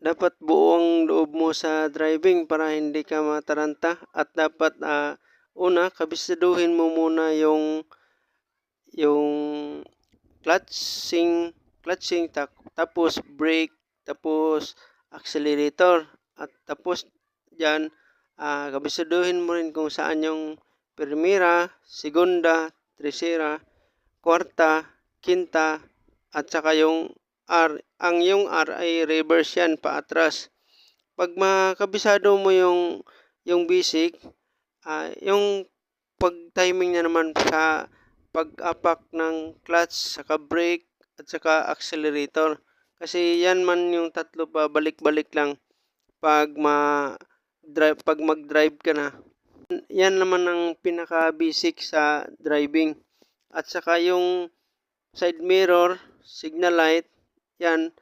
dapat buo ang loob mo sa driving para hindi ka mataranta at dapat ah, una kabisaduhin mo muna yung yung clutching clutching ta- tapos brake tapos accelerator at tapos diyan ah, kabisaduhin mo rin kung saan yung primera, segunda, tercera, kwarta, quinta at saka yung R. Ang yung R ay reverse yan, paatras. Pag makabisado mo yung, yung basic, ah, yung pag-timing niya naman sa pag-apak ng clutch, saka brake, at saka accelerator. Kasi yan man yung tatlo pa, balik-balik lang pag ma drive pag mag-drive ka na. Yan naman ang pinaka-basic sa driving. At saka yung side mirror, signal light, yan